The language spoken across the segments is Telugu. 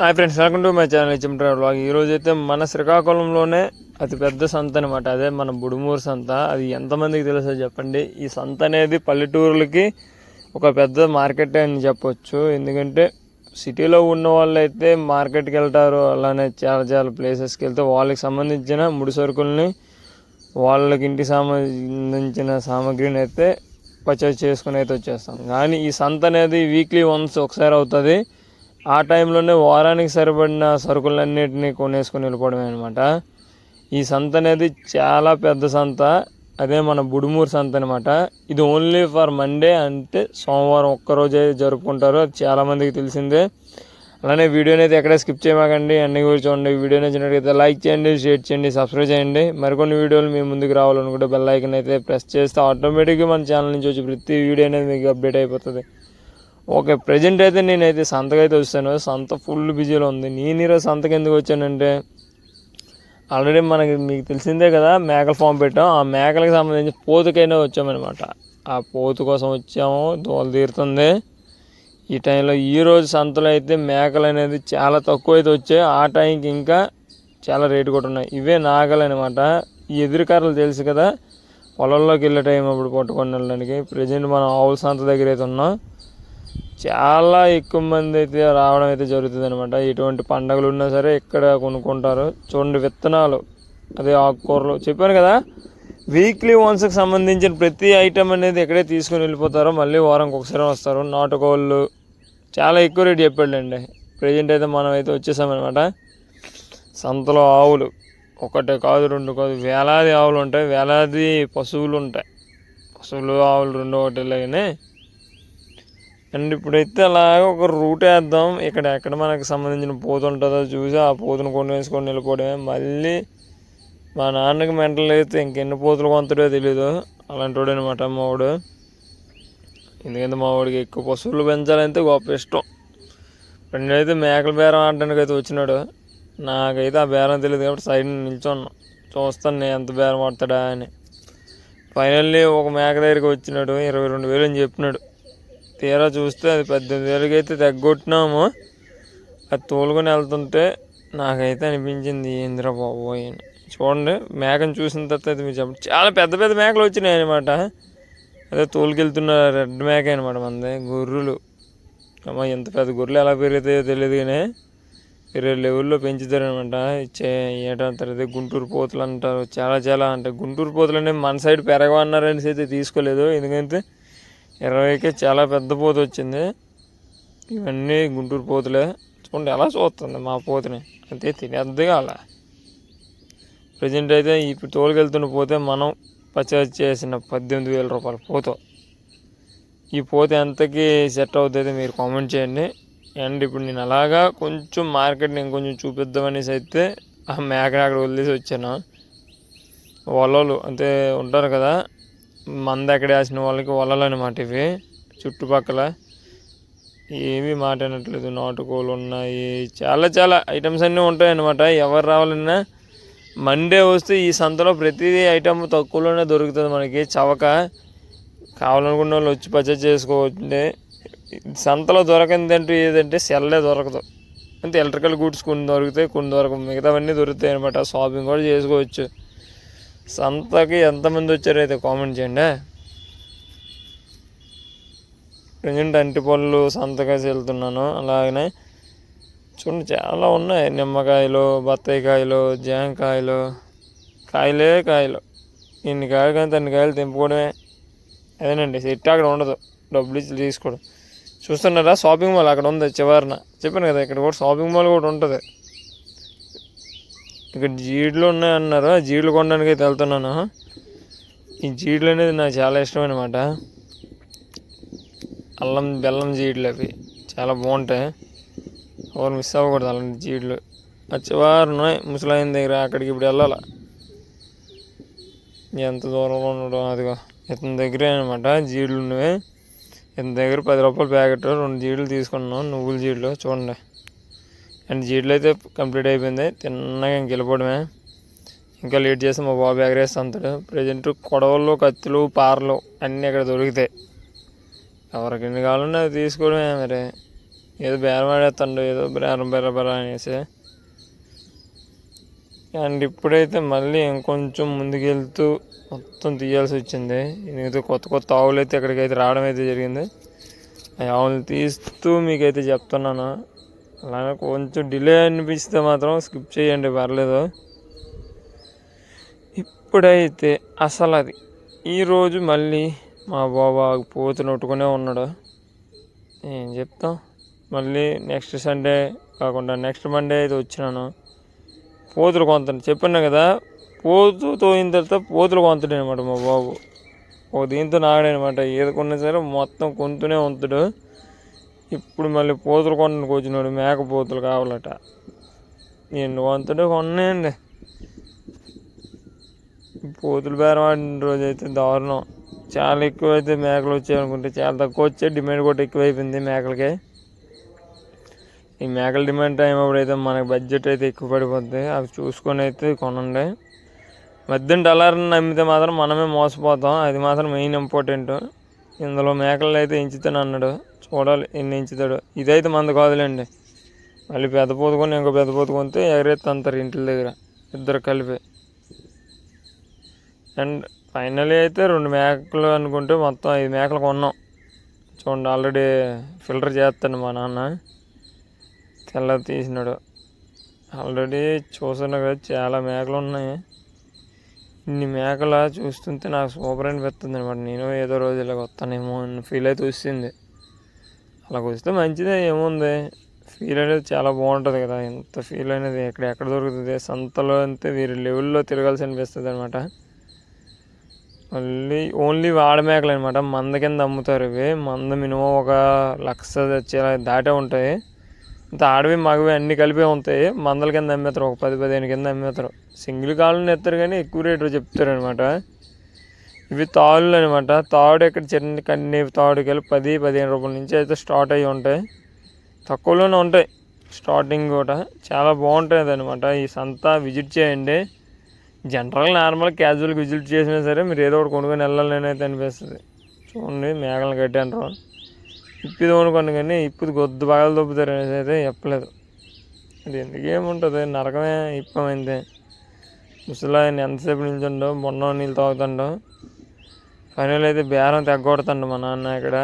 Hi friends welcome to my channel H M travel blog. ఈరోజు అయితే మన శ్రీకాకుళంలోనే అతి పెద్ద సంత అనమాట అదే మన బుడుమూరు సంత. అది ఎంతమందికి తెలుసో చెప్పండి. ఈ సంత అనేది పల్లెటూరులకి ఒక పెద్ద మార్కెట్ అని చెప్పొచ్చు. ఎందుకంటే సిటీలో ఉన్న వాళ్ళు అయితే మార్కెట్కి వెళ్తారు అలానే చాలా చాలా ప్లేసెస్కి వెళ్తే వాళ్ళకి సంబంధించిన ముడి సరుకుల్ని వాళ్ళకి ఇంటికి సంబంధించిన సామాగ్రిని అయితే పర్చేజ్ చేసుకుని అయితే వచ్చేస్తాం. కానీ ఈ సంత అనేది వీక్లీ వన్స్ ఒకసారి అవుతుంది. ఆ టైంలోనే వారానికి సరిపడిన సరుకులన్నిటిని కొనేసుకొని వెళ్ళిపోవడమే అనమాట ఈ సంత అనేది చాలా పెద్ద సంత. అదే మన బుడుమూరు సంత అనమాట ఇది ఓన్లీ ఫర్ మండే అంటే సోమవారం ఒక్కరోజే జరుపుకుంటారు. అది చాలామందికి తెలిసిందే. అలానే వీడియోని అయితే ఎక్కడ స్కిప్ చేయమాకండి. అన్ని గురించి చూడండి. వీడియో నచ్చినట్లయితే లైక్ చేయండి షేర్ చేయండి సబ్స్క్రైబ్ చేయండి. మరికొన్ని వీడియోలు మీ ముందుకు రావాలనుకుంటే బెల్ ఐకన్ అయితే ప్రెస్ చేస్తే ఆటోమేటిక్గా మన ఛానల్ నుంచి వచ్చి ప్రతి వీడియో అనేది మీకు అప్డేట్ అయిపోతుంది. ఓకే ప్రజెంట్ అయితే నేనైతే సంతకైతే వచ్చాను. సంత ఫుల్ బిజీలో ఉంది. నేను ఈరోజు సంతకు ఎందుకు వచ్చానంటే ఆల్రెడీ మనకి మీకు తెలిసిందే కదా మేకల ఫామ్ పెట్టాం. ఆ మేకలకు సంబంధించి పోతుకైనా వచ్చామన్నమాట. ఆ పోతు కోసం వచ్చాము. దోలు తీరుతుంది. ఈ టైంలో ఈ రోజు సంతలో అయితే మేకలు అనేది చాలా తక్కువ అయితే వచ్చాయి. ఆ టైంకి ఇంకా చాలా రేటు కూడా ఉన్నాయి. ఇవే నాగలు అనమాట ఈ ఎదురుకారులు తెలుసు కదా పొలంలోకి వెళ్ళే టైం అప్పుడు పట్టుకొని వెళ్ళడానికి. ప్రజెంట్ మనం ఆవుల సంత దగ్గర అయితే ఉన్నాం. చాలా ఎక్కువ మంది అయితే రావడం అయితే జరుగుతుంది అనమాట ఎటువంటి పండగలు ఉన్నా సరే ఇక్కడ కొనుక్కుంటారు? చూడండి విత్తనాలు అదే ఆకుకూరలు. చెప్పాను కదా వీక్లీ వన్స్కి సంబంధించిన ప్రతి ఐటెం అనేది ఎక్కడే తీసుకుని వెళ్ళిపోతారో మళ్ళీ వారంకి ఒకసారి వస్తారు. నాటుకోళ్ళు చాలా ఎక్కువ రేటు చెప్పాడండి ప్రజెంట్ అయితే మనం అయితే వచ్చేసామన్నమాట. సంతలో ఆవులు ఒకటే కాదు రెండు కాదు వేలాది ఆవులు ఉంటాయి. వేలాది పశువులు ఉంటాయి. పశువులు ఆవులు రెండు ఒకటిలాగానే అండ్ ఇప్పుడైతే అలాగే ఒక రూట్ వేద్దాం. ఇక్కడ ఎక్కడ మనకు సంబంధించిన పోతు ఉంటుందో చూసి ఆ పోతును కొన్ని వేసుకొని వెళ్ళిపోవడమే మళ్ళీ మా నాన్నకి మెంటల్ అయితే ఇంకెన్ని పోతులు కొంతడో తెలీదు. అలాంటి వాడు అనమాట మా వాడు. ఎందుకంటే మా వాడికి ఎక్కువ పశువులు పెంచాలంటే గొప్ప ఇష్టం. ఫ్రెండ్ అయితే మేకల బేరం ఆడడానికి అయితే వచ్చినాడు. నాకైతే ఆ బేరం తెలియదు కాబట్టి సైడ్ నిల్చున్నాను చూస్తాను నేను ఎంత బేరం ఆడతాడా అని. ఫైనల్లీ ఒక మేక దగ్గరికి వచ్చినాడు. ఇరవై రెండు వేలు అని చెప్పినాడు. తీరా చూస్తే అది పద్దెనిమిది వేలకి అయితే తగ్గొట్టినాము. అది తోలుకొని వెళ్తుంటే నాకైతే అనిపించింది ఏందిరా బాబు అని. చూడండి మేకను చూసిన తర్వాత అయితే మీరు చెప్పండి. చాలా పెద్ద పెద్ద మేకలు వచ్చినాయి అనమాట అదే తోలుకెళ్తున్న రెడ్ మేక అనమాట మనది గొర్రెలు. అమ్మ ఎంత పెద్ద గొర్రెలు ఎలా పెరుగుతాయో తెలియదు కానీ వేరే లెవెల్లో పెంచుతారనమాట ఇచ్చే ఏటంటారు అదే గుంటూరు పోతులు అంటారు చాలా చాలా అంటే గుంటూరు పోతులు అంటే మన సైడ్ పెరగవన్నారనేసి అయితే తీసుకోలేదు. ఎందుకంటే ఇరవైకి చాలా పెద్ద పోత వచ్చింది. ఇవన్నీ గుంటూరు పోతులే. చూడండి ఎలా చూస్తుంది మా పోతుని. అంతే తినేద్దుగా అలా ప్రజెంట్ అయితే ఇప్పుడు తోలుకెళ్తున్న పోతే మనం పర్చేజ్ చేసిన పద్దెనిమిది వేల రూపాయల పోతో. ఈ పోత ఎంతకి సెట్ అవుతుంది మీరు కామెంట్ చేయండి. అండ్ ఇప్పుడు నేను అలాగా కొంచెం మార్కెట్ నేను కొంచెం చూపిద్దామనేసి అయితే ఆ మేకని అక్కడ వదిలేసి వచ్చాను. వలలు అంటే ఉంటారు కదా మంద ఎక్కడ వేసిన వాళ్ళకి వలలు అనమాట ఇవి. చుట్టుపక్కల ఏమీ మాట అనట్లేదు. నాటుకోలు ఉన్నాయి. చాలా చాలా ఐటమ్స్ అన్నీ ఉంటాయి అన్నమాట ఎవరు రావాలన్నా మండే వస్తే ఈ సంతలో ప్రతిదీ ఐటమ్ తక్కువలోనే దొరుకుతుంది మనకి. చవక కావాలనుకున్న వాళ్ళు వచ్చి పర్చేజ్ చేసుకోవచ్చు సంతలో దొరకంది అంటూ ఏదంటే సెల్లే దొరకదు. అంతే ఎలక్ట్రికల్ గూడ్స్ కొన్ని దొరుకుతాయి కొన్ని దొరకవు. మిగతావన్నీ దొరుకుతాయి అనమాట షాపింగ్ కూడా చేసుకోవచ్చు. సంతకి ఎంతమంది వచ్చారో అయితే కామెంట్ చేయండి. ప్రజెంట్ అంటిపళ్ళు సంతకాసి వెళ్తున్నాను. అలాగనే చూడండి చాలా ఉన్నాయి. నిమ్మకాయలు బత్తాయి కాయలు జామకాయలు కాయలే కాయలు. ఇన్ని కాయలు కానీ అన్ని కాయలు తెంపుకోవడమే. అదేనండి సెట్ అక్కడ ఉండదు. డబ్బులు ఇచ్చి తీసుకోవడం. చూస్తున్నారా? షాపింగ్ మాల్ అక్కడ ఉంది చివరిన. చెప్పాను కదా ఇక్కడ కూడా షాపింగ్ మాల్ కూడా ఉంటుంది. ఇక్కడ జీడ్లు ఉన్నాయన్నారు? ఆ జీడ్లు కొనడానికి అయితే వెళ్తున్నాను? ఈ జీడ్లు అనేది నాకు చాలా ఇష్టం అనమాట అల్లం బెల్లం జీడ్లు అవి చాలా బాగుంటాయి. ఎవరు మిస్ అవ్వకూడదు అలాంటి జీడ్లు. వచ్చేవారు ఉన్నాయి ముసలాయన దగ్గర అక్కడికి ఇప్పుడు వెళ్ళాలి? ఎంత దూరంలో ఉండడం అదిగో ఇతని దగ్గరే అనమాట జీడ్లు ఉన్నవి. ఇతని దగ్గర పది రూపాయల ప్యాకెట్ రెండు జీడ్లు తీసుకున్నాం నువ్వుల జీడ్లు చూడండి. అండ్ జీడ్లు అయితే కంప్లీట్ అయిపోయింది. తిన్నగా ఇంక వెళ్ళిపోవడమే. ఇంకా లేట్ చేస్తే మా బాబు ఎగరేస్తే అంతాడు ప్రజెంట్ కొడవలు కత్తులు పారలు అన్నీ అక్కడ దొరుకుతాయి ఎవరికి ఎన్ని కావాలన్నా అది తీసుకోవడమే మరి. ఏదో బేరం ఆడేస్తాడు ఏదో బేరం బెర బెర అనేసి. అండ్ ఇప్పుడైతే మళ్ళీ ఇంకొంచెం ముందుకెళ్తూ మొత్తం తీయాల్సి వచ్చింది. ఏదో కొత్త కొత్త ఆవులు అయితే ఇక్కడికైతే రావడం అయితే జరిగింది. ఆ ఆవులు తీస్తూ మీకైతే చెప్తున్నాను. అలానే కొంచెం డిలే అనిపిస్తే మాత్రం స్కిప్ చేయండి పర్లేదు. ఇప్పుడైతే అసలు అది. ఈరోజు మళ్ళీ మా బాబా పోతు నొట్టుకునే ఉన్నాడు. ఏం చెప్తాం? మళ్ళీ నెక్స్ట్ సండే కాకుండా నెక్స్ట్ మండే అయితే వచ్చినాను. పోతులు కొంత చెప్పాను కదా పోతు తోయిన తర్వాత పోతులు కొంతడు అనమాట మా బాబు. ఓ దీంతో నాడనమాట కొన్నా సరే మొత్తం కొంతూనే ఉంతుడు ఇప్పుడు మళ్ళీ పోతులు కొనడానికి వచ్చినాడు మేక పోతులు కావాలట. ఎన్ని వంతుడు కొన్నాయండి. పోతులు బేరం ఆడిన రోజు అయితే దారుణం. చాలా ఎక్కువ అయితే మేకలు వచ్చాయి అనుకుంటే చాలా తక్కువ వచ్చే డిమాండ్ కూడా ఎక్కువ అయిపోయింది మేకలకి. ఈ మేకల డిమాండ్ టైం అప్పుడైతే మనకి బడ్జెట్ అయితే ఎక్కువ పడిపోద్ది. అవి చూసుకొని అయితే కొనండి. మధ్యన డలార్ని నమ్మితే మాత్రం మనమే మోసపోతాం. అది మాత్రం మెయిన్ ఇంపార్టెంట్. ఇందులో మేకలు అయితే ఎంచుతాను అన్నాడు. చూడాలి ఎన్ని ఎంచుతాడు ఇదైతే మంద కాదులేండి. మళ్ళీ పెద్ద పోతుకొని ఇంకో పెద్ద పోతుకొనితే ఎగరేస్తే అంతారు ఇంటి దగ్గర ఇద్దరు కలిపి. అండ్ ఫైనలీ అయితే రెండు మేకలు అనుకుంటే మొత్తం ఐదు మేకలు కొన్నాం. చూడండి ఆల్రెడీ ఫిల్టర్ చేస్తాను మా నాన్న. తెల్ల తీసినాడు. ఆల్రెడీ చూసాను కదా చాలా మేకలు ఉన్నాయి. ఇన్ని మేకల చూస్తుంటే నాకు సూపర్ అనిపిస్తుంది అనమాట నేను ఏదో రోజు ఇలా వస్తానేమో అని ఫీల్ అయితే వచ్చింది అలాగ వస్తే మంచిదే ఏముంది? ఫీల్ అనేది చాలా బాగుంటుంది కదా. ఎంత ఫీల్ అనేది ఎక్కడ ఎక్కడ దొరుకుతుంది? సంతలో అంతే వీరి లెవెల్లో తిరగాల్సి అనిపిస్తుంది అనమాట మళ్ళీ ఓన్లీ వాడ మేకలు అనమాట మంద కింద అమ్ముతారు ఇవి. మంద మినిమం ఒక లక్ష తెచ్చేలా దాటే ఉంటాయి. ఇంత ఆడవి మగవి అన్నీ కలిపే ఉంటాయి. మందల కింద అమ్మేస్తారు ఒక పది పదిహేను కింద అమ్మేస్తారు సింగిల్ కాళ్ళని ఎత్తారు కానీ ఎక్కువ రేటు చెప్తారు అనమాట ఇవి తాళ్ళు అనమాట తాడు ఇక్కడ చిన్న కన్ని తాడుకెళ్ళి పది పదిహేను రూపాయల నుంచి అయితే స్టార్ట్ అయ్యి ఉంటాయి. తక్కువలోనే ఉంటాయి. స్టార్టింగ్ కూడా చాలా బాగుంటుంది అనమాట ఈ సంత విజిట్ చేయండి. జనరల్ నార్మల్ క్యాజువల్గా విజిట్ చేసినా సరే మీరు ఏదో ఒకటి కొనుక్కొని వెళ్ళాలని అయితే అనిపిస్తుంది. చూడండి మేకలను కట్టాను ఇప్పిది కొనుక్కోండి కానీ ఇప్పుడు గొద్దు బాగా దొబ్బుతారు అనేసి అయితే చెప్పలేదు. అది ఎందుకేముంటుంది నరకమే ఇప్పమైంది ముసలాయన ఎంతసేపు నిల్చుండో మొన్న నీళ్ళు తాగుతుండో ఫైనల్ అయితే బేరం తెగ్గొడుతుండు మా నాన్న ఇక్కడ.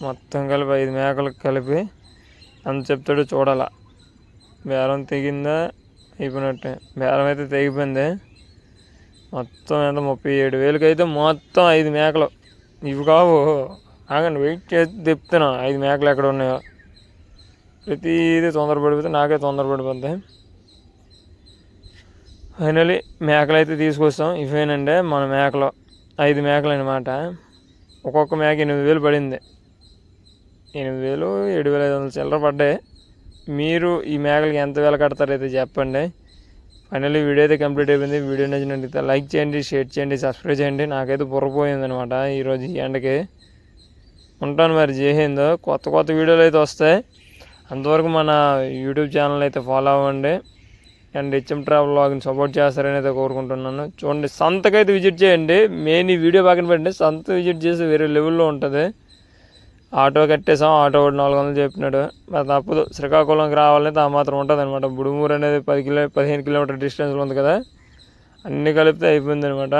మొత్తం కలిపి ఐదు మేకలకు కలిపి అంత చెప్తాడు చూడాల. బేరం తెగిందా? అయిపోయినట్టే. బేరం అయితే తెగిపోయింది. మొత్తం ఎంత? ముప్పై ఏడు వేలకి అయితే మొత్తం ఐదు మేకలు. ఇవి కావు. ఆగండి వెయిట్ చేసి తెప్తున్నా ఐదు మేకలు ఎక్కడ ఉన్నాయో. ప్రతిదీ తొందరపడిపోతే నాకే తొందరపడిపోద్ది. ఫైనలీ మేకలు అయితే తీసుకొస్తాం ఇవేనండి మన మేకలు. ఐదు మేకలు అనమాట ఒక్కొక్క మేక ఎనిమిది వేలు పడింది. ఎనిమిది వేలు ఏడు వేల ఐదు వందలు చిల్లర పడ్డాయి. మీరు ఈ మేకలకి ఎంత వేల కడతారైతే చెప్పండి. ఫైనల్లీ వీడియో అయితే కంప్లీట్ అయిపోయింది. వీడియో నచ్చినట్లయితే లైక్ చేయండి షేర్ చేయండి సబ్స్క్రైబ్ చేయండి. నాకైతే బుర్రపోయింది అనమాట ఈరోజు ఈ ఎండకి. ఉంటాను మరి. జేహింద్ కొత్త కొత్త వీడియోలు అయితే వస్తాయి. అంతవరకు మన యూట్యూబ్ ఛానల్ అయితే ఫాలో అవ్వండి. అండ్ హెచ్ఎం ట్రావెల్ లాగిన్ సపోర్ట్ చేస్తారని అయితే కోరుకుంటున్నాను. చూడండి సంతకైతే విజిట్ చేయండి. మెయిన్ ఈ వీడియో పక్కన పెట్టండి. సంత విజిట్ చేసి వేరే లెవెల్లో ఉంటుంది. ఆటో కట్టేసాం ఆటో ఒకటి నాలుగు వందలు చెప్పినాడు. మరి తప్పదు. శ్రీకాకుళంకి రావాలంటే ఆ మాత్రం ఉంటుంది అనమాట బుడుమూరు అనేది పది కిలో పదిహేను కిలోమీటర్ డిస్టెన్స్లో ఉంది కదా. అన్నీ కలిపితే అయిపోయింది అనమాట